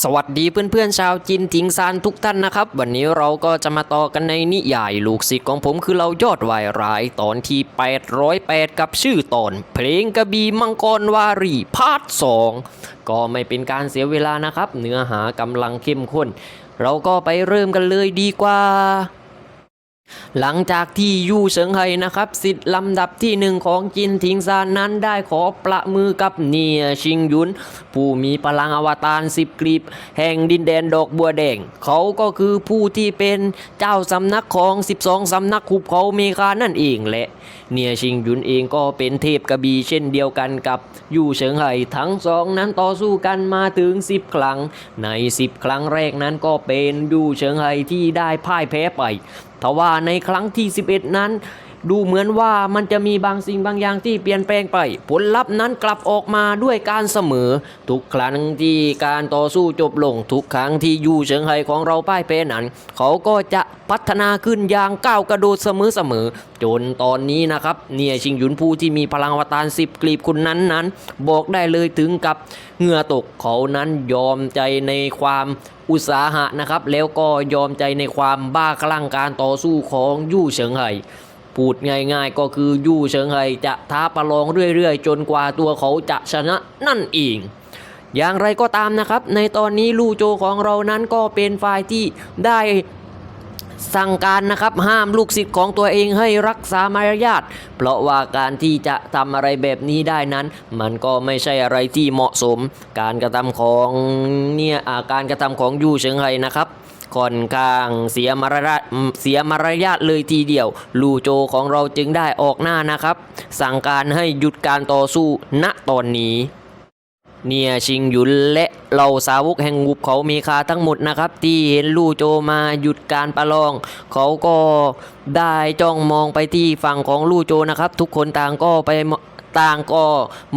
สวัสดีเพื่อนๆชาวจีนทิงซานทุกท่านนะครับ วันนี้เราก็จะมาต่อกันในนิยายลูกศิษย์ของผมคือเรายอดวายร้ายตอนที่ 808 กับชื่อตอน เพลงกระบีมังกรวารีพาร์ทสองก็ไม่เป็นการเสียเวลานะครับ เนื้อหากำลังเข้มข้น เราก็ไปเริ่มกันเลยดีกว่า หลังจากที่ยู่เฉิงไห่นะครับสิทธิ์ลำดับที่หนึ่งของจินทิงซานนั้นได้ขอประมือกับเนียชิงยุน ผู้มีพลังอวตารสิบกลีบแห่งดินแดนดอกบัวแดง เขาก็คือผู้ที่เป็นเจ้าสำนักของ 12 สำนักขุบเขาเมคานั่นเองแหละเนียชิงยุนเองก็เป็นเทพกระบีเช่นเดียวกันกับยู่เฉิงไห่ทั้งสองนั้นต่อสู้กันมาถึง 10 ครั้ง ใน 10 ครั้งแรกนั้นก็เป็นยู่เฉิงไห่ที่ได้พ่ายแพ้ไป ทว่าในครั้งที่ 11 นั้น ดูเหมือนว่ามันจะมีบางสิ่งบางอย่างที่เปลี่ยนแปลงไป ผลลัพธ์นั้นกลับออกมาด้วยการเสมอ ทุกครั้งที่การต่อสู้จบลง ทุกครั้งที่ยูเฉิงไห่ของเราป้ายแพ้นั้น เขาก็จะพัฒนาขึ้นอย่างก้าวกระโดดเสมอเสมอๆจนตอนนี้นะครับเนี่ยชิงหยุนผู้ที่มีพลังวตารสิบกลีบคุณนั้นนั้น บอกได้เลยถึงกับเหงื่อตกเขานั้นยอมใจในความ อุตสาหะนะครับ แล้วก็ยอมใจในความบ้าคลั่งการต่อสู้ของยู่เฉิงไห่พูดง่ายๆก็คือยู่เฉิงไห่จะท้าประลองเรื่อยๆ จนกว่าตัวเขาจะชนะนั่นเองอย่างไรก็ตามนะครับ ในตอนนี้ลู่โจของเรานั้นก็เป็นฝ่ายที่ได้ สั่งการนะครับห้ามลูกศิษย์ของตัวเองให้รักษามารยาทเพราะว่าการที่จะทำอะไรแบบนี้ได้นั้น มันก็ไม่ใช่อะไรที่เหมาะสม การกระทำของเนี่ยอาการกระทำของยู่เฉิงไห่นะครับค่อนข้างเสียมารยาทเสียมารยาทเลยทีเดียว ลูโจของเราจึงได้ออกหน้านะครับ สั่งการให้หยุดการต่อสู้ณตอนนี้ เนี่ยชิงหยุนและเหล่าสาวกแห่งหุบเขามีคาทั้งหมดนะครับ ที่เห็นลู่โจมาหยุดการประลอง เขาก็ได้จ้องมองไปที่ฝั่งของลู่โจนะครับ ทุกคนต่างก็ไป ต่างก็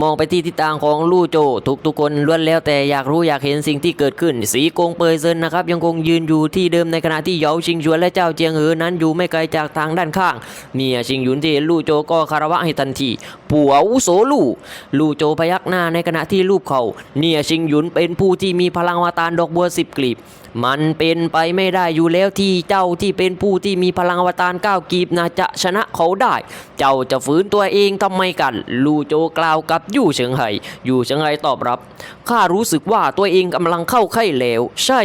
มองไปที่ทิศทางของลู่โจ ทุกทุกๆคนล้วนแล้วแต่อยากรู้อยากเห็นสิ่งที่เกิดขึ้น สีกงเปยเซินนะครับยังคงยืนอยู่ที่เดิมในขณะที่เหยาชิงชวนและเจ้าเจียงเอ๋อนั้นอยู่ไม่ไกลจากทางด้านข้างเนียชิงหยุนที่เห็นลู่โจก็คารวะให้ทันทีผัวอุโสลู่ลู่โจพยักหน้าในขณะที่รูปเขาเนียชิงหยุนเป็นผู้ที่มีพลังวาตารดอกบัวสิบกลีบ มันเป็นไปไม่ได้อยู่แล้วที่เจ้าที่เป็นผู้ที่มีพลังอวตารก้าวกีบนะจะชนะเขาได้ เจ้าจะฝืนตัวเองทำไมกัน ลู่โจกล่าวกับยู่เฉิงไห่ยู่เฉิงไห่ตอบรับข้ารู้สึกว่าตัวเองกำลังเข้าไข้แล้ว ใช่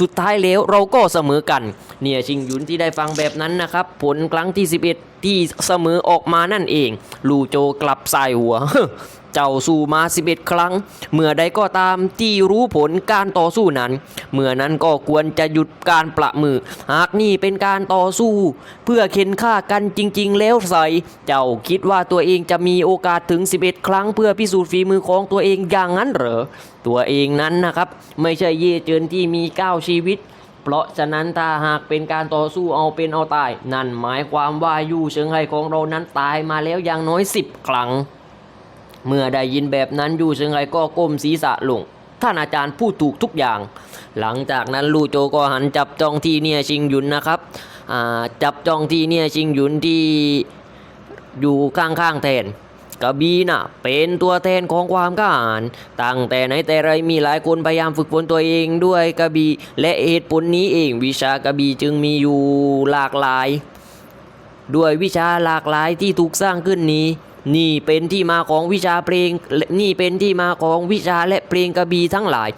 สุดท้ายแล้วเราก็เสมอกัน เนี่ยชิงหยุนที่ได้ฟังแบบนั้นนะครับ ผลครั้งที่ 11 ที่เสมอออกมานั่นเอง ลูโจกลับสายหัว เจ้าสู้มา 11 ครั้ง เมื่อใดก็ตามที่รู้ผลการต่อสู้นั้น เมื่อนั้นก็ควรจะหยุดการประมือ หากนี่เป็นการต่อสู้ เพื่อเข็นฆ่ากันจริง ๆ แล้วใส่เจ้าคิดว่าตัวเองจะมีโอกาสถึง 11 ครั้ง เพื่อพิสูจน์ฝีมือของตัวเองอย่างนั้นเหรอตัวเองนั้นนะครับ ไม่ใช่เย่เจินที่มี 9 ชีวิตเพราะฉะนั้นถ้าหากเป็นการต่อสู้เอาเป็นเอาตาย นั่นหมายความว่ายู่เฉิงไห่ของเรานั้นตายมาแล้วอย่างน้อย 10 ครั้ง เมื่อได้ยินแบบนั้นยู่เฉิงไห่ก็ก้มศีรษะลง ท่านอาจารย์พูดถูกทุกอย่าง หลังจากนั้นลู่โจก็หันจับจ้องที่เนี่ยชิงหยุนนะครับจับจ้องที่เนี่ยชิงหยุนที่อยู่ข้างๆแทนกระบี่น่ะเป็นตัวแทนของความกล้าหาญตั้งแต่ไหนแต่ไรมีหลายคนพยายามฝึกฝนตัวเองด้วยกระบี่และเหตุผลนี้เองวิชากระบี่จึงมีอยู่หลากหลาย ด้วยวิชาหลากหลายที่ถูกสร้างขึ้นนี้ นี่เป็นที่มาของวิชาเพลง นี่เป็นที่มาของวิชาและเพลงกระบี่ทั้งหลาย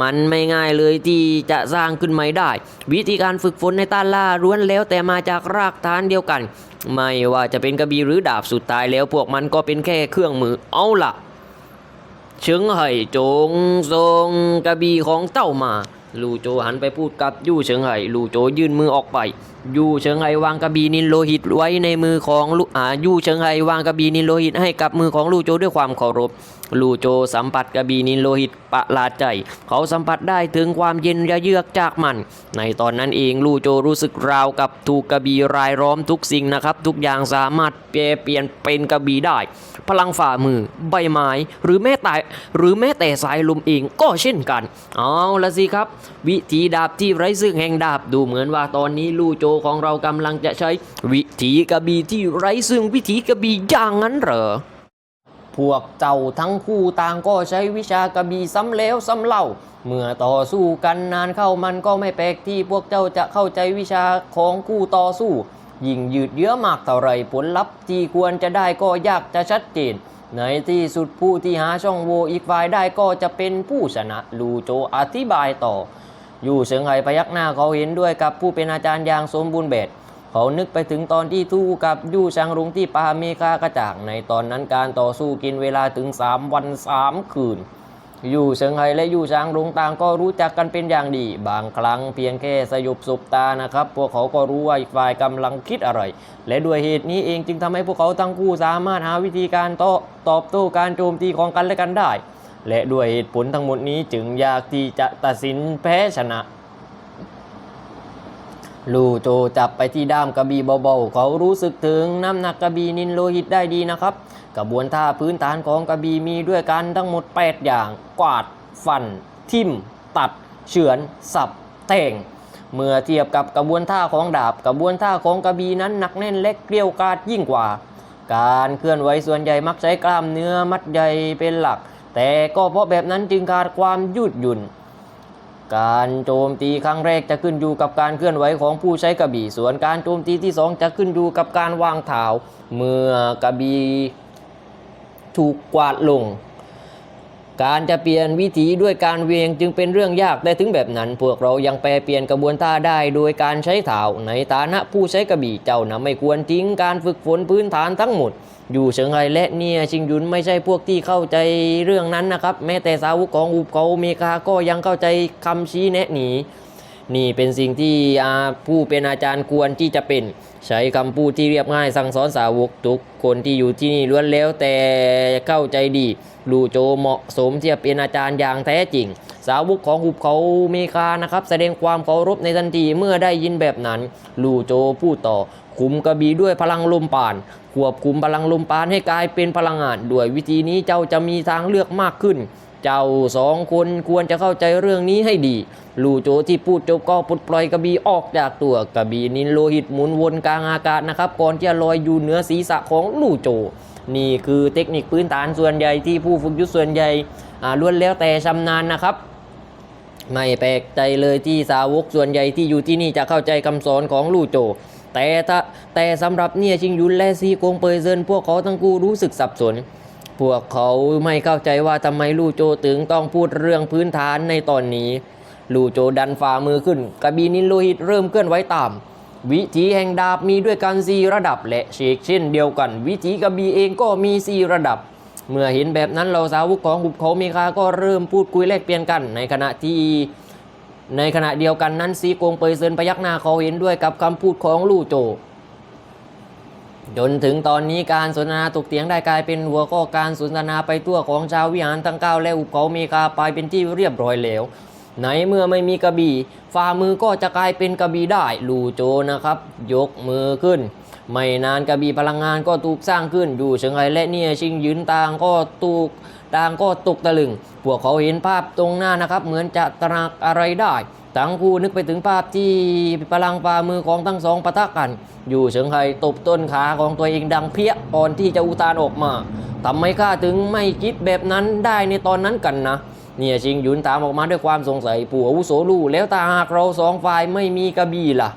มันไม่ง่ายเลยที่จะสร้างขึ้นใหม่ได้ วิธีการฝึกฝนในต้านล่าล้วนแล้วแต่มาจากรากฐานเดียวกัน ไม่ว่าจะเป็นกระบี่หรือดาบสุดท้ายแล้วพวกมันก็เป็นแค่เครื่องมือเอาล่ะเฉิงไห่จงทรงกระบี่ของเต้ามา ลู่โจหันไปพูดกับยู่เฉิงไห่ลู่โจยื่นมือออกไป ยู่เฉิงไห่วางกระบี่นินโลหิตไว้ในมือของลู่อ่ายู่เฉิงไห่วางกระบี่นินโลหิตให้กับมือของลู่โจด้วยความเคารพ ลู่โจสัมผัสกระบีนินโลหิตประหลาดใจ เขาสัมผัสได้ถึงความเย็นระเยือกจากมัน ในตอนนั้นเองลู่โจรู้สึกราวกับถูกกระบีรายล้อมทุกสิ่งนะครับ ทุกอย่างสามารถเปลี่ยนเป็นกระบีได้ พลังฝ่ามือใบไม้หรือแม้แต่หรือแม้แต่สายลมเองก็เช่นกัน เอาละสิครับ วิธีดาบที่ไร้ซึ่งแห่งดาบดูเหมือนว่าตอนนี้ลู่โจของเรากำลังจะใช้ วิธีกระบีที่ไร้ซึ่งวิธีกระบีอย่างนั้นเหรอ พวกเจ้าทั้งคู่ต่างก็ใช้วิชากระบี่ซ้ำแล้วซ้ำเล่า เมื่อต่อสู้กันนานเข้ามันก็ไม่แปลกที่พวกเจ้าจะเข้าใจวิชาของคู่ต่อสู้ ยิ่งยืดเยื้อมากเท่าไรผลลัพธ์ที่ควรจะได้ก็ยากจะชัดเจน ในที่สุดผู้ที่หาช่องโหว่อีกฝ่ายได้ก็จะเป็นผู้ชนะลูโจอธิบายต่อ อยู่เฉิงไห่พยักหน้าเขาเห็นด้วยกับผู้เป็นอาจารย์อย่างสมบูรณ์แบบ เขานึกไปถึงตอนที่ทู่กับยู่ชังรุงที่ปาเมกากระจ่ากในตอนนั้นการต่อสู้กินเวลาถึง 3 วัน 3 คืนยู่เฉิงไห่และยู่ช้างรุงต่างก็รู้จักกันเป็นอย่างดี บางครั้งเพียงแค่สยบสบตานะครับ พวกเขาก็รู้ว่าอีกฝ่ายกำลังคิดอะไร และด้วยเหตุนี้เองจึงทำให้พวกเขาทั้งคู่สามารถหาวิธีการโต้ตอบโต้การโจมตีของกันและกันได้ และด้วยเหตุผลทั้งหมดนี้จึงยากที่จะตัดสินแพ้ชนะ ลูโจจับไปที่ด้ามกระบี่เบาๆ เขารู้สึกถึงน้ำหนักกระบี่นินโลหิตได้ดีนะครับ กระบวนท่าพื้นฐานของกระบี่มีด้วยกันทั้งหมด 8 อย่าง กวาด ฟัน ทิ่ม ตัด เฉือน สับ แทงเมื่อเทียบกับกระบวนท่าของดาบ กระบวนท่าของกระบี่นั้นหนักแน่นเล็กเกลียวกาดยิ่งกว่า การเคลื่อนไหวส่วนใหญ่มักใช้กล้ามเนื้อมัดใหญ่เป็นหลัก แต่ก็เพราะแบบนั้นจึงขาดความยืดหยุ่น การโจมตีครั้งแรกจะขึ้นอยู่กับการเคลื่อนไหวของผู้ใช้กระบี่ ส่วนการโจมตีที่สองจะขึ้นอยู่กับการวางเท้าเมื่อกระบี่ถูกกวาดลง การจะเปลี่ยนวิถีด้วยการเวียงจึงเป็นเรื่องยากแต่ถึงแบบนั้น พวกเรายังแปลเปลี่ยนกระบวนท่าได้โดยการใช้เท้าในฐานะผู้ใช้กระบี่เจ้านะไม่ควรทิ้งการฝึกฝนพื้นฐานทั้งหมด อยู่เฉิงไฮและเนี่ยชิงยุนไม่ใช่พวกที่เข้าใจเรื่องนั้นนะครับ แม้แต่สาวกของอุปเขาอเมริกาก็ยังเข้าใจคำชี้แนะนี้ นี่เป็นสิ่งที่ผู้เป็นอาจารย์ควรที่จะเป็น ใช้คำพูดที่เรียบง่ายสั่งสอนสาวกทุกคนที่อยู่ที่นี่ล้วนแล้วแต่เข้าใจดีลูโจเหมาะสมที่จะเป็นอาจารย์อย่างแท้จริง สาวกของหุบเขาเมริกานะครับ แสดงความเคารพในทันทีเมื่อได้ยินแบบนั้นลูโจพูดต่อคุมกระบี่ด้วยพลังลมปานควบคุมพลังลมปานให้กลายเป็นพลังงานด้วยวิธีนี้เจ้าจะมีทางเลือกมากขึ้น เจ้าสองคนควรจะเข้าใจเรื่องนี้ให้ดี ลูโจที่พูดจบก็ปลดปล่อยกระบี่ออกจากตัวกระบี่นินโลหิตหมุนวนกลางอากาศนะครับ ก่อนที่จะลอยอยู่เหนือศีรษะของลูโจ นี่คือเทคนิคพื้นฐานส่วนใหญ่ที่ผู้ฝึกยุทธส่วนใหญ่ล้วนแล้วแต่ชำนาญนะครับไม่แปลกใจเลยที่สาวกส่วนใหญ่ที่อยู่ที่นี่จะเข้าใจคำสอนของลู่โจ แต่ถ้าแต่สำหรับเนี่ยชิงยุนและซีกงเปยเซินพวกเขาทั้งคู่รู้สึกสับสน พวกเขาไม่เข้าใจว่าทำไมลู่โจถึงต้องพูดเรื่องพื้นฐานในตอนนี้ ลู่โจดันฝ่ามือขึ้น กระบีนินโลหิตเริ่มเคลื่อนไหวตาม วิธีแห่งดาบมีด้วยกันสีระดับและเชกเช่นเดียวกัน วิธีกระบีเองก็มีสีระดับ เมื่อเห็นแบบนั้นเราสาวกของหุบเขาเมคาก็เริ่มพูดคุยแลกเปลี่ยนกัน ในขณะที่ในขณะเดียวกันนั้นซีโกงเปยเซินพยักหน้าเขาเห็นด้วยกับคำพูดของลู่โจ จนถึงตอนนี้การสนทนาตกเถียงได้กลายเป็นหัวข้อการสนทนาไปทั่วของชาววิหารทั้งเก้าและหุบเขาเมคาไปเป็นที่เรียบร้อยแล้วไหนเมื่อไม่มีกระบี่ฝ่ามือก็จะกลายเป็นกระบี่ได้ลู่โจนะครับ ยกมือขึ้น ไม่นานกระบี่พลังงานก็ถูกสร้างขึ้นอยู่เฉิงไห่และเนี่ยชิงยืนต่างก็ถูกต่างก็ตกตะลึงพวกเขาเห็นภาพตรงหน้านะครับ เหมือนจะตรักอะไรได้ ทั้งคู่นึกไปถึงภาพที่พลังฝ่ามือของทั้งสองปะทะกัน อยู่เฉิงไห่ตบต้นขาของตัวเองดังเพี้ยก่อนที่จะอุทานออกมาทำไมข้าถึงไม่คิดแบบนั้นได้ในตอนนั้นกันนะเนี่ยชิงหยุนถามออกมาด้วยความสงสัยปู่อาวุโสลู่แล้วถ้าหากเราสองฝ่ายไม่มีกระบี่ล่ะ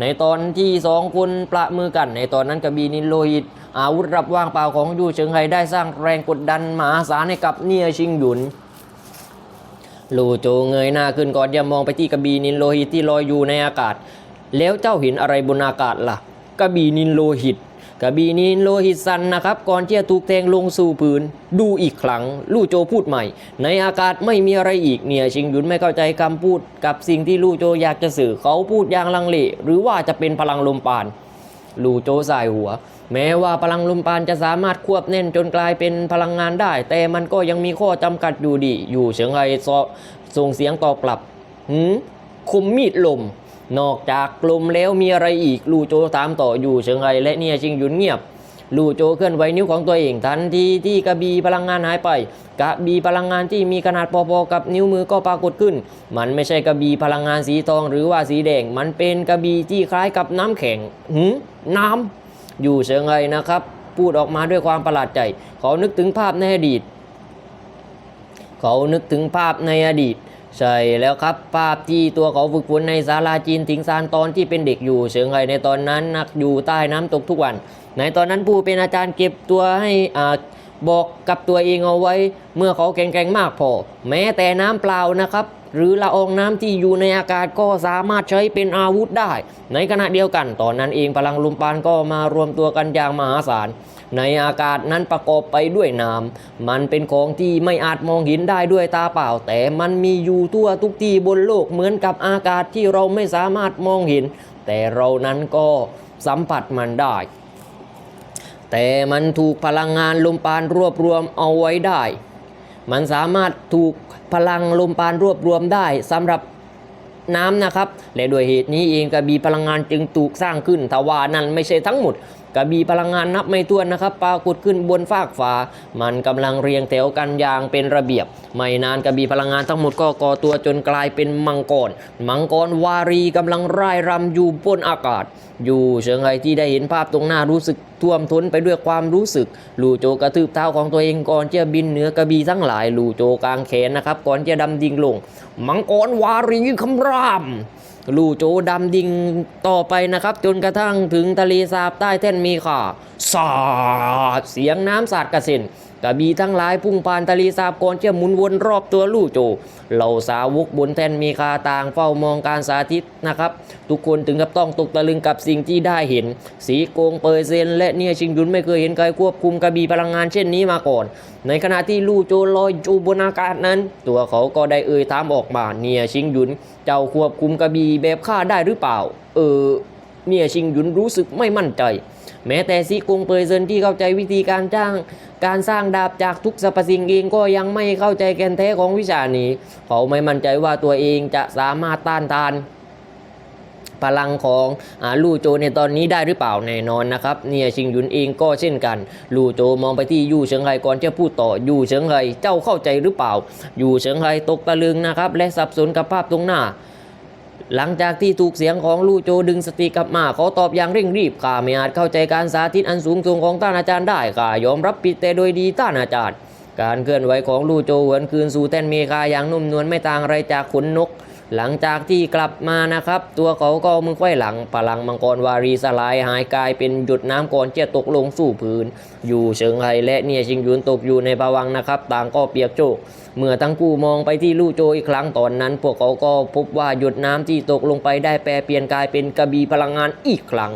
ในตอนที่สองคนประมือกัน ในตอนนั้นกระบี่นินโลหิต อาวุธรับว่างเปล่าของยู่เฉิงไฮได้สร้างแรงกดดันมหาศาลให้กับเนี่ยชิงหยุน ลูโจเงยหน้าขึ้นก่อนจะมองไปที่กระบีนินโลหิตที่ลอยอยู่ในอากาศ แล้วเจ้าเห็นอะไรบนอากาศล่ะ กระบีนินโลหิต กระบีนินโลหิตสันนะครับ ก่อนที่จะถูกแทงลงสู่พื้น ดูอีกครั้ง ลู่โจพูดใหม่ ในอากาศไม่มีอะไรอีกเนี่ยชิงหยุนไม่เข้าใจคำพูด กับสิ่งที่ลู่โจอยากจะสื่อเขาพูดอย่างลังเลหรือว่าจะเป็นพลังลมปาน ลู่โจสายหัว แม้ว่าพลังลมปานจะสามารถควบแน่นจนกลายเป็นพลังงานได้ แต่มันก็ยังมีข้อจำกัดอยู่ดี อยู่เฉิงไฮซอส่งเสียงตอบกลับหืมคมมีดลม นอกจากลมแล้วมีอะไรอีกลู่โจถามต่ออยู่เฉิงไฮและเนี่ยชิงหยุนเงียบ ลู่โจเคลื่อนไหวนิ้วของตัวเอง ทันทีที่กระบีพลังงานหายไป กระบีพลังงานที่มีขนาดพอๆกับนิ้วมือก็ปรากฏขึ้น มันไม่ใช่กระบีพลังงานสีทองหรือว่าสีแดง มันเป็นกระบีที่คล้ายกับน้ำแข็งหืมน้ำอยู่เชิงไงนะครับ พูดออกมาด้วยความประหลาดใจ เขานึกถึงภาพในอดีต เขานึกถึงภาพในอดีต ใช่แล้วครับภาพที่ตัวเขาฝึกฝนในศาลาจีนถิงซานตอนที่เป็นเด็กอยู่เฉิงไห่ในตอนนั้นนักอยู่ใต้น้ำตกทุกวัน ในตอนนั้นผู้เป็นอาจารย์เก็บตัวให้อ่าบอกกับตัวเองเอาไว้ เมื่อเขาแข็งแกร่งมากพอ แม้แต่น้ำเปล่านะครับ หรือละอองน้ำที่อยู่ในอากาศก็สามารถใช้เป็นอาวุธได้ ในขณะเดียวกัน ตอนนั้นเองพลังลมปานก็มารวมตัวกันอย่างมหาศาล ในอากาศนั้นประกอบไปด้วยน้ำมันเป็นของที่ไม่อาจมองเห็นได้ด้วยตาเปล่า แต่มันมีอยู่ทั่วทุกที่บนโลกเหมือนกับอากาศที่เราไม่สามารถมองเห็น แต่เรานั้นก็สัมผัสมันได้แต่มันถูกพลังงานลมปานรวบรวมเอาไว้ได้ มันสามารถถูกพลังลมปานรวบรวมได้สำหรับน้ำนะครับ และด้วยเหตุนี้เองกระบีพลังงานจึงถูกสร้างขึ้นทว่านั้นไม่ใช่ทั้งหมดกระบี่พลังงานนับไม่ถ้วนนะครับปรากฏขึ้นบนฟากฟ้า มันกำลังเรียงแถวกันอย่างเป็นระเบียบ ไม่นานกระบี่พลังงานทั้งหมดก็ก่อตัวจนกลายเป็นมังกร มังกรวารีกำลังร่ายรำอยู่บนอากาศ อยู่เชิงไหที่ได้เห็นภาพตรงหน้ารู้สึกท่วมท้นไปด้วยความรู้สึก ลูโจกระทืบเท้าของตัวเองก่อนจะบินเหนือกระบี่ทั้งหลาย ลูโจกลางแขนนะครับก่อนจะดำดิ่งลง มังกรวารีคำราม ลู่โจดำดิ่งต่อไปนะครับ จนกระทั่งถึงทะเลสาบใต้แท่นมีข่าสาดเสียงน้ำสาดกระสิน กระบี่ทั้งหลายพุ่งผ่านทะเลสาบก่อนจะหมุนวนรอบตัวลู่โจ เหล่าสาวกบนแท่นมีคาต่างเฝ้ามองการสาธิตนะครับ ทุกคนถึงกับต้องตกตะลึงกับสิ่งที่ได้เห็น สีโกงเปอร์เซน และเนี่ยชิงยุนไม่เคยเห็นใครควบคุมกระบี่พลังงานเช่นนี้มาก่อน ในขณะที่ลู่โจลอยอยู่บนอากาศนั้น ตัวเขาก็ได้เอ่ยถามออกมาเนี่ยชิงยุน เจ้าควบคุมกระบี่แบบข้าได้หรือเปล่า เออเนี่ยชิงยุนรู้สึกไม่มั่นใจ แม้แต่ซีกงเปยเซินที่เข้าใจวิธีการจ้าง การสร้างดาบจากทุกสรรพสิ่งเองก็ยังไม่เข้าใจแกนแท้ของวิชานี้ เขาไม่มั่นใจว่าตัวเองจะสามารถต้านทานพลังของอลู่โจในตอนนี้ได้หรือเปล่าแน่นอนนะครับเนี่ยชิงหยุนเองก็เช่นกันลู่โจมองไปที่ยู่เฉิงไห่ก่อนจะพูดต่อยู่เฉิงไห่เจ้าเข้าใจหรือเปล่ายู่เฉิงไห่ตกตะลึงนะครับและสับสนกับภาพตรงหน้า หลังจากที่ถูกเสียงของลู่โจดึงสติกลับมาเขาตอบอย่างเร่งรีบข้าไม่อาจเข้าใจการสาธิตอันสูงส่งของท่านอาจารย์ได้ข้ายอมรับผิดแต่โดยดีท่านอาจารย์ การเคลื่อนไหวของลู่โจหวนคืนสู่แท่นเมฆาอย่างนุ่มนวลไม่ต่างอะไรจากขนนก หลังจากที่กลับมานะครับ ตัวเขาก็มือไขว้หลังพลังมังกรวารีสลายหายกลายเป็นหยดน้ำก่อนจะตกลงสู่พื้น อยู่เฉิงไห่และเนี่ยชิงยุนตกอยู่ในภวังนะครับ ต่างก็เปียกโชกเมื่อทั้งคู่มองไปที่ลู่โจอีกครั้งตอนนั้น พวกเขาก็พบว่าหยดน้ำที่ตกลงไปได้แปรเปลี่ยนกลายเป็นกระบี่พลังงานอีกครั้ง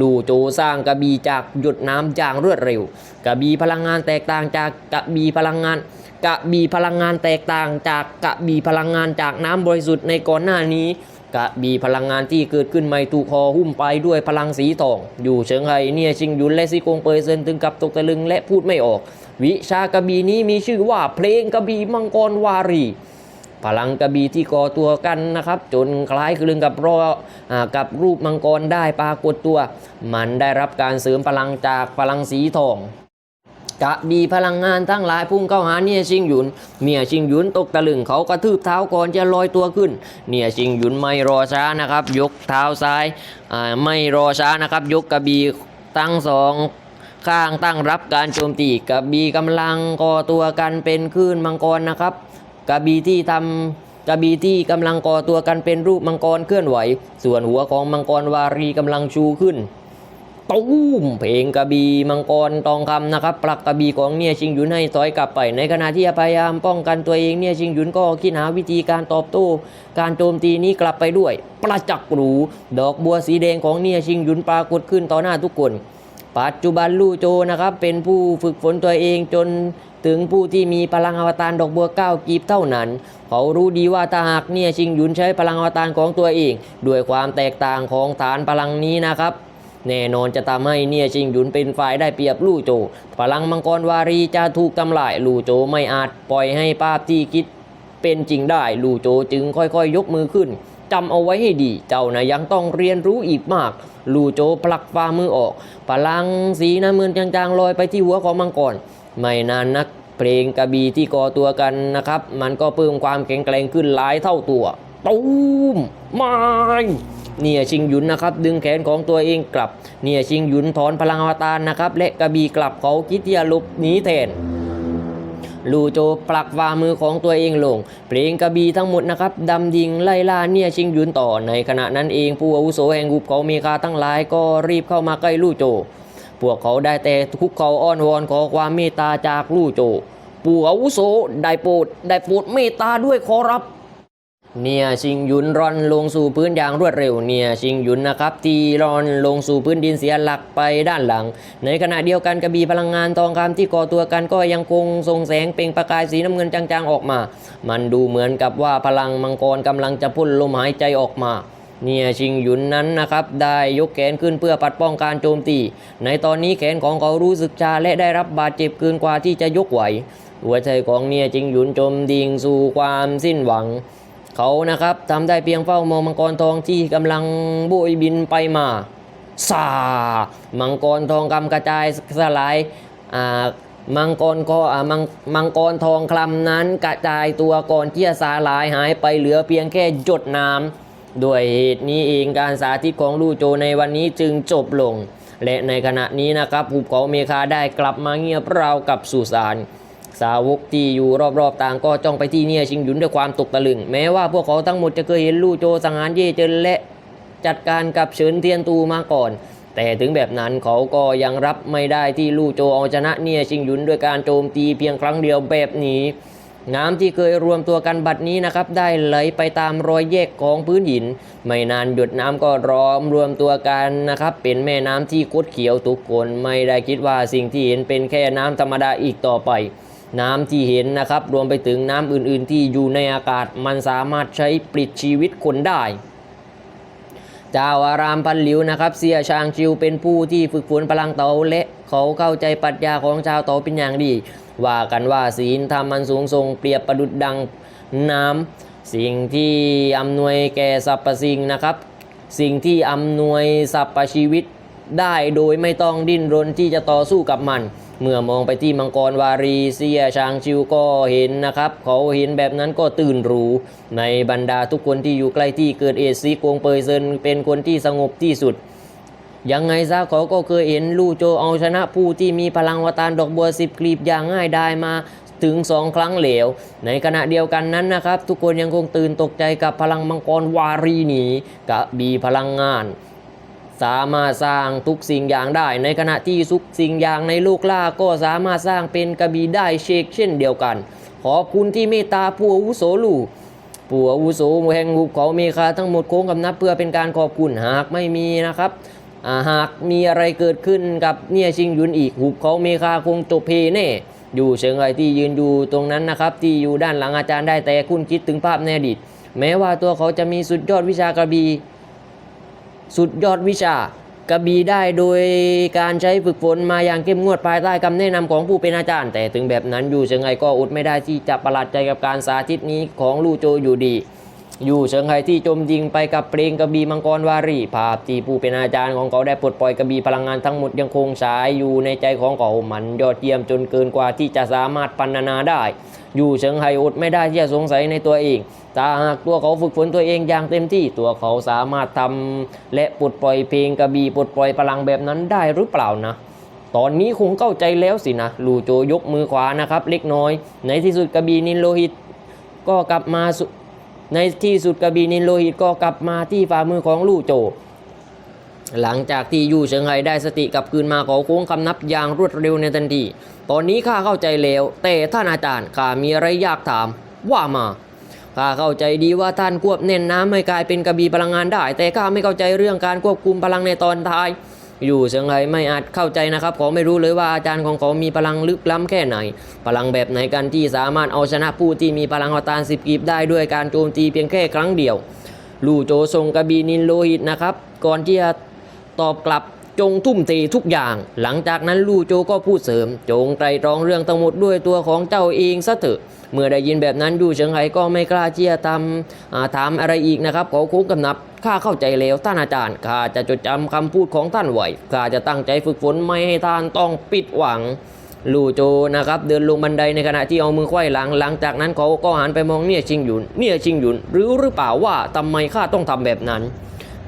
ลู่โจสร้างกระบี่จากหยดน้ำอย่างรวดเร็ว กระบี่พลังงานแตกต่างจากกระบี่พลังงาน กระบี่พลังงานแตกต่าง จากกระบี่พลังงานจากน้ำบริสุทธิ์ในก่อนหน้านี้กระบี่พลังงานที่เกิดขึ้นไม่ถูกคอหุ้มไปด้วยพลังสีทอง อยู่เฉิงไห่เนี่ยชิงยุนและซีกงเปยเซนถึงกับตกตะลึงและพูดไม่ออก วิชากระบี่นี้มีชื่อว่าเพลงกระบี่มังกรวารีพลังกระบี่ที่ก่อตัวกันนะครับ จนคล้ายคลึงกับรอกับรูปมังกรได้ปรากฏตัว มันได้รับการเสริมพลังจากพลังสีทอง กระบีพลังงานทั้งหลายพุ่งเข้าหาเนี่ยชิงหยุนเนี่ยชิงหยุนตกตะลึงเขากระทืบเท้าก่อนจะลอยตัวขึ้น เนี่ยชิงหยุนไม่รอช้านะครับ ยกเท้าซ้ายไม่รอช้านะครับ ยกกระบี่ทั้งสองข้างตั้งรับการโจมตีกระบี่กำลังก่อตัวกันเป็นคลื่นมังกรนะครับกระบี่ที่ทำกระบี่ที่กำลังก่อตัวกันเป็นรูปมังกรเคลื่อนไหว ส่วนหัวของมังกรวารีกำลังชูขึ้น ตุ้มเพลงกระบี่มังกรทองคำนะครับปลักกระบี่ของเนี่ยชิงหยุนให้ถอยกลับไป ในขณะที่พยายามป้องกันตัวเองเนี่ยชิงหยุนก็คิดหาวิธีการตอบโต้การโจมตีนี้กลับไปด้วย ประจักษ์หรูดอกบัวสีแดงของเนี่ยชิงหยุนปรากฏขึ้นต่อหน้าทุกคน ปัจจุบันลู่โจนะครับเป็นผู้ฝึกฝนตัวเองจนถึงผู้ที่มีพลังอวตารดอกบัวเก้ากีบเท่านั้น เขารู้ดีว่าถ้าหากเนี่ยชิงหยุนใช้พลังอวตารของตัวเอง ด้วยความแตกต่างของฐานพลังนี้นะครับ แน่นอนจะทำให้เนี่ยชิงหยุนเป็นฝ่ายได้เปรียบลู่โจ พลังมังกรวารีจะถูกทำลายลู่โจไม่อาจปล่อยให้ภาพที่คิดเป็นจริงได้ลู่โจจึงค่อยๆ ยกมือขึ้นจำเอาไว้ให้ดี เจ้านะยังต้องเรียนรู้อีกมาก ลู่โจผลักฝ่ามือออกพลังสีน้ำเงินจางๆลอยไปที่หัวของมังกรไม่นานนักเพลงกระบี่ที่ก่อตัวกันนะครับ มันก็เพิ่มความแข็งแกร่งขึ้นหลายเท่าตัว ตูมไม่ เนี่ยชิงหยุนนะครับดึงแขนของตัวเองกลับเนี่ยชิงหยุนถอนพลังอวตารนะครับและกระบี่กลับเขาคิดที่จะลบหนีแทนลูโจปลักวามือของตัวเองลง เพลงกระบีทั้งหมดนะครับดำยิงไล่ล่าเนี่ยชิงหยุนต่อในขณะนั้นเองผู้อาวุโสแห่งหุบเขาเมคาทั้งหลายก็รีบเข้ามาใกล้ลู่โจ พวกเขาได้แต่คุกเขาอ้อนวอนขอความเมตตาจากลู่โจ ผู้อาวุโสได้โปรดได้โปรดเมตตาด้วยขอรับ เนี่ยชิงยุนร่อนลงสู่พื้นอย่างรวดเร็วเนี่ยชิงยุนนะครับที่ร่อนลงสู่พื้นดินเสียหลักไปด้านหลัง ในขณะเดียวกันกระบี่พลังงานทองคำที่ก่อตัวกันก็ยังคงส่งแสงเปล่งประกายสีน้ำเงินจางๆออกมา มันดูเหมือนกับว่าพลังมังกรกำลังจะพุ่นลมหายใจออกมาเนี่ยชิงหยุนนั้นนะครับได้ยกแขนขึ้นเพื่อปัดป้องการโจมตี ในตอนนี้แขนของเขารู้สึกชาและได้รับบาดเจ็บเกินกว่าที่จะยกไหวหัวใจของเนี่ยจิงหยุนจมดิ่งสู่ความสิ้นหวัง เขานะครับทำได้เพียงเฝ้ามองมังกรทองที่กำลังโบยบินไปมาซามังกรทองกำกระจายสลายอ่ามังกรก็อ่ามังมังกรทองคลำนั้นกระจายตัวก่อนที่จะสาลายหายไปเหลือเพียงแค่หยดน้ำด้วยเหตุนี้เองการสาธิตของลู่โจในวันนี้จึงจบลง และในขณะนี้นะครับภูเขาเมคาได้กลับมาเงียบราวกับสุสาน สาวกที่อยู่รอบๆต่างก็จ้องไปที่เนี่ยชิงหยุนด้วยความตกตะลึง แม้ว่าพวกเขาทั้งหมดจะเคยเห็นลู่โจสังหารเย่เจินและจัดการกับเฉินเทียนตูมาก่อน แต่ถึงแบบนั้นเขาก็ยังรับไม่ได้ที่ลู่โจเอาชนะเนี่ยชิงหยุนด้วยการโจมตีเพียงครั้งเดียวแบบนี้ น้ำที่เคยรวมตัวกันบัดนี้นะครับ ได้ไหลไปตามรอยแยกของพื้นหิน ไม่นานหยดน้ำก็ร้อมรวมตัวกันนะครับ เป็นแม่น้ำที่คดเขียวทุกคนไม่ได้คิดว่าสิ่งที่เห็นเป็นแค่น้ำธรรมดาอีกต่อไป น้ำที่เห็นนะครับ รวมไปถึงน้ำอื่นๆ ที่อยู่ในอากาศ มันสามารถใช้ปลิดชีวิตคนได้เจ้าอารามพันหลิวนะครับเสียชางชิวเป็นผู้ที่ฝึกฝนพลังเตาและเขาเข้าใจปรัชญาของชาวเตาเป็นอย่างดี ว่ากันว่าศีลธรรมมันสูงส่งเปรียบประดุดดังน้ำสิ่งที่อำนวยแก่สรรพสิ่งนะครับ สิ่งที่อำนวยสรรพชีวิตได้โดยไม่ต้องดิ้นรนที่จะต่อสู้กับมัน เมื่อมองไปที่มังกรวารีเซียชางชิวก็เห็นนะครับ เขาเห็นแบบนั้นก็ตื่นรู้ ในบรรดาทุกคนที่อยู่ใกล้ที่เกิดเหตุซีกงเปยเซินเป็นคนที่สงบที่สุดยังไงซะเขาก็เคยเห็นลู่โจเอาชนะผู้ที่มีพลังวตารดอกบัวสิบกลีบอย่างง่ายดายมาถึงสองครั้งเหลว ในขณะเดียวกันนั้นนะครับ ทุกคนยังคงตื่นตกใจกับพลังมังกรวารีหนีกระบีพลังงาน สามารถสร้างทุกสิ่งอย่างได้ ในขณะที่ทุกสิ่งอย่างในโลกล่าก็สามารถสร้างเป็นกระบี่ได้เชกเช่นเดียวกัน ขอบคุณที่เมตตาผู้อาวุโสลูกผู้อาวุโสแห่งหุบเขาเมคาทั้งหมดโค้งกำนับเพื่อเป็นการขอบคุณหากไม่มีนะครับาหากมีอะไรเกิดขึ้นกับเนี่ยชิงยุนอีกหุบเขาเมคาคงจบเพแน่อยู่เชิงไรที่ยืนอยู่ตรงนั้นนะครับ ที่อยู่ด้านหลังอาจารย์ได้แต่คุณคิดถึงภาพในอดีตแม้ว่าตัวเขาจะมีสุดยอดวิชากระบี่ สุดยอดวิชากระบีได้โดยการใช้ฝึกฝนมาอย่างเข้มงวดภายใต้คำแนะนำของผู้เป็นอาจารย์ แต่ถึงแบบนั้นอยู่เชิงไงก็อดไม่ได้ที่จะประหลาดใจกับการสาธิตนี้ของลู่โจอยู่ดี อยู่เชิงไฮที่จมยิงไปกับเพลงกระบีมังกรวารีภาพที่ผู้เป็นอาจารย์ของเขาได้ปลดปล่อยกระบีพลังงานทั้งหมดยังคงฉายอยู่ในใจของเขามันยอดเยี่ยมจนเกินกว่าที่จะสามารถปรรณนาได้ อยู่เชิงไฮอดไม่ได้ที่จะสงสัยในตัวเองถ้าหากตัวเขาฝึกฝนตัวเองอย่างเต็มที่ตัวเขาสามารถทำและปลดปล่อยเพลงกระบี่ปลดปล่อยพลังแบบนั้นได้หรือเปล่านะตอนนี้คงเข้าใจแล้วสินะลูโจยกมือขวานะครับ เล็กน้อย ในที่สุดกระบี่นินโลหิต ก็กลับมาสุ ในที่สุดกระบี่นินโลหิตก็กลับมาที่ฝ่ามือของลู่โจ หลังจากที่ยู่เฉิงไห่ได้สติกลับคืนมาขาโค้งคำนับอย่างรวดเร็วในทันที ตอนนี้ข้าเข้าใจแล้ว แต่ท่านอาจารย์ข้ามีอะไรอยากถามว่ามาข้าเข้าใจดีว่าท่านควบเน้นน้ำให้กลายเป็นกระบี่พลังงานได้ แต่ข้าไม่เข้าใจเรื่องการควบคุมพลังในตอนท้าย อยู่เชิงไรไม่อาจเข้าใจนะครับเขาไม่รู้เลยว่าอาจารย์ของเขามีพลังลึกล้ำแค่ไหน พลังแบบไหนกันที่สามารถเอาชนะผู้ที่มีพลังอวตารสิบกีบได้ด้วยการโจมตีเพียงแค่ครั้งเดียวลู่โจส่งกระบีนินโลหิตนะครับ ก่อนที่จะตอบกลับ จงทุ่มเททุกอย่าง หลังจากนั้นลู่โจก็พูดเสริม จงไตรตรองเรื่องทั้งหมดด้วยตัวของเจ้าเองซะเถอะ เมื่อได้ยินแบบนั้นยู่เฉิงไห่ก็ไม่กล้าที่จะทำถามอะไรอีกนะครับขาโค้งกำนับข้าเข้าใจแล้วท่านอาจารย์ข้าจะจดจำคำพูดของท่านไว้ข้าจะตั้งใจฝึกฝนไม่ให้ท่านต้องปิดหวังลู่โจนะครับเดินลงบันไดในขณะที่เอามือไขว้หลัง หลังจากนั้นเขาก็หันไปมองเนี่ยชิงหยุนเนี่ยชิงหยุนรู้หรือเปล่าว่าทำไมข้าต้องทำแบบนั้น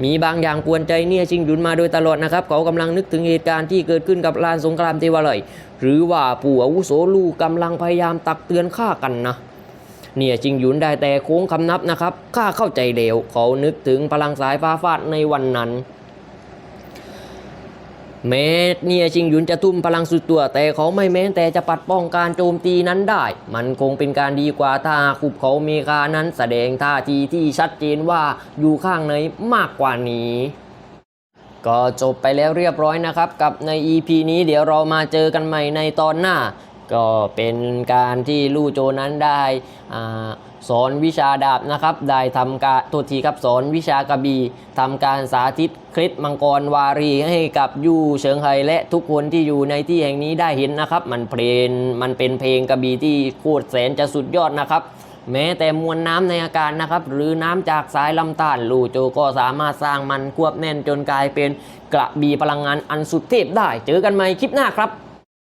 มีบางอย่างกวนใจเนี่ยชิงหยุนมาโดยตลอดนะครับ เขากำลังนึกถึงเหตุการณ์ที่เกิดขึ้นกับลานสงครามเทวาลัย หรือว่าปู่อาวุโสลูกกำลังพยายามตักเตือนข้ากันนะเนี่ยจิงหยุนได้แต่โค้งคำนับนะครับ ข้าเข้าใจเร็วเขานึกถึงพลังสายฟ้าฟาดในวันนั้น แม้เนี่ยจิงหยุนจะทุ่มพลังสุดตัว แต่เขาไม่แม้แต่จะปัดป้องการโจมตีนั้นได้ มันคงเป็นการดีกว่าถ้าขุบเขาเมคานั้นแสดงท่าทีที่ชัดเจนว่าอยู่ข้างในมากกว่านี้ก็จบไปแล้วเรียบร้อยนะครับ กับใน EP นี้เดี๋ยวเรามาเจอกันใหม่ในตอนหน้า ก็เป็นการที่ลู่โจนั้นได้อ่า สอนวิชาดาบนะครับ ได้ทำการตัวทีครับสอนวิชากระบี่ทำการสาธิตคลิปมังกรวารีให้กับยู่เฉิงไฮและทุกคนที่อยู่ในที่แห่งนี้ได้เห็นนะครับ มันเพลงมันเป็นเพลงกระบี่ที่โคตรแสนจะสุดยอดนะครับแม้แต่มวลน้ำในอากาศนะครับ หรือน้ำจากสายลำธารลูโจก็สามารถสร้างมันควบแน่นจนกลายเป็นกระบี่พลังงานอันสุดเทพได้ เจอกันใหม่คลิปหน้าครับ